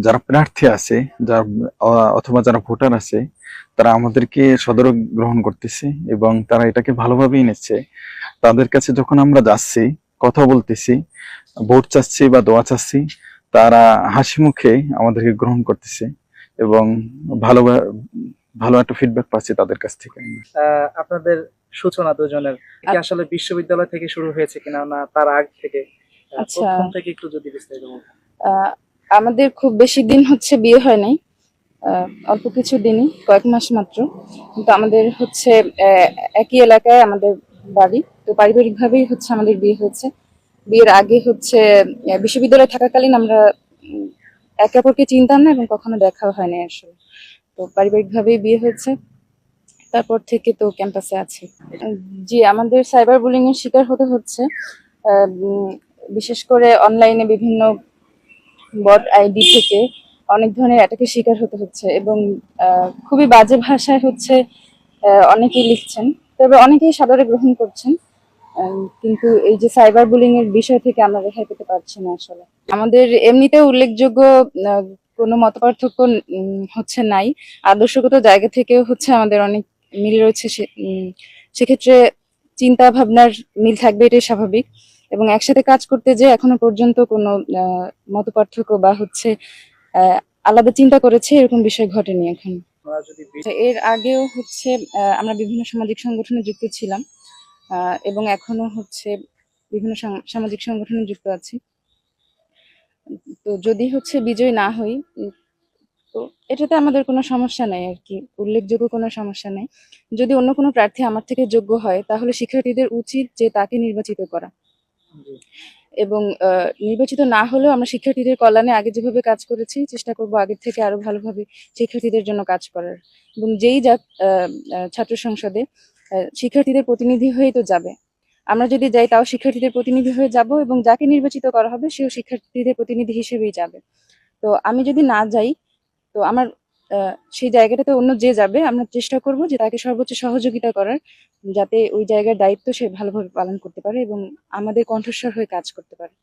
যারা প্রার্থী আছে যারা অথবা যারা ভোটার আছে তারা আমাদেরকে সদর গ্রহণ করতেছে এবং তারা এটাকে ভালোভাবেই নিচ্ছে তাদের কাছে যখন আমরা যাচ্ছি কথা বলতেছি ভোট চাচ্ছি বা দোয়া চাচ্ছি তারা হাসি মুখে আমাদেরকে গ্রহণ করতেছে এবং ভালো ভালো একটা ফিডব্যাক পাচ্ছি তাদের কাছ থেকে আহ, আপনাদের সূচনা দুজনের কি আসলে বিশ্ববিদ্যালয় থেকে শুরু হয়েছে কিনা না তার আগ থেকে আচ্ছা। প্রথম থেকে একটু যদি বিস্তারিত বলতেন। আমাদের খুব বেশি দিন হচ্ছে বিয়ে হয় নাই অল্প কিছু দিনই, কয়েক মাস মাত্র। কিন্তু আমাদের হচ্ছে একই এলাকায় আমাদের বাড়ি, তো পারিবারিক ভাবেই হচ্ছে আমাদের বিয়ে হয়েছে। বিয়ের আগে হচ্ছে বিশ্ববিদ্যালয়ে থাকাকালীন আমরা একে অপরকে চিনতাম না এবং কখনো দেখাও হয়নি আসলে। তো পারিবারিক ভাবেই বিয়ে হয়েছে। তারপর থেকে তো ক্যাম্পাসে আছি। জি, আমাদের সাইবার বুলিং এর শিকার হতে হচ্ছে বিশেষ করে অনলাইনে বিভিন্ন বট আইডি থেকে অনেক ধরনের অ্যাটাকের শিকার হতে হচ্ছে এবং খুবই বাজে ভাষায় হচ্ছে অনেকেই লিখছেন। তবে অনেকেই সাদরে গ্রহণ করছেন কিন্তু এই যে সাইবার বুলিং এর বিষয় থেকে আমরা রেহাই পেতে পারছি না আসলে। আমাদের এমনিতে উল্লেখযোগ্য কোনো মতপার্থক্য উম, হচ্ছে নাই। আদর্শগত জায়গা থেকেও হচ্ছে আমাদের অনেক মিল রয়েছে সেক্ষেত্রে চিন্তা ভাবনার মিল থাকবে এটাই স্বাভাবিক। এবং একসাথে কাজ করতে যে এখনও পর্যন্ত কোনো মত পার্থক্য বা হচ্ছে আলাদা চিন্তা করেছে, এরকম বিষয় ঘটেনি এখন। এর আগেও হচ্ছে আমরা বিভিন্ন সামাজিক সংগঠনে যুক্ত ছিলাম এবং এখনও হচ্ছে বিভিন্ন সাম- সামাজিক সংগঠনে যুক্ত আছি। তো যদি হচ্ছে বিজয় না হই, তো এটাতে আমাদের কোনো সমস্যা নেই আর কি, উল্লেখযোগ্য কোনো সমস্যা নেই। যদি অন্য কোনো প্রার্থী আমার থেকে যোগ্য হয়, তাহলে শিক্ষার্থীদের উচিত যে তাকে নির্বাচিত করা। এবং নির্বাচিত না হলেও আমরা শিক্ষার্থীদের কল্যাণে আগে যেভাবে কাজ করেছি, চেষ্টা করব আগের থেকে আরও ভালোভাবে শিক্ষার্থীদের জন্য কাজ করার। এবং যেই যাক ছাত্র সংসদে শিক্ষার্থীদের প্রতিনিধি হয়েই তো যাবে। আমরা যদি যাই তাও শিক্ষার্থীদের প্রতিনিধি হয়ে যাব এবং যাকে নির্বাচিত করা হবে, সেও শিক্ষার্থীদের প্রতিনিধি হিসেবেই যাবে। তো আমি যদি না যাই, তো আমার সেই জায়গাটাতে অন্য যে যাবে, আমরা চেষ্টা করব যে তাকে সর্বোচ্চ সহযোগিতা করার, যাতে ওই জায়গার দায়িত্ব সে ভালোভাবে পালন করতে পারে এবং আমাদের কণ্ঠস্বর হয়ে কাজ করতে পারে।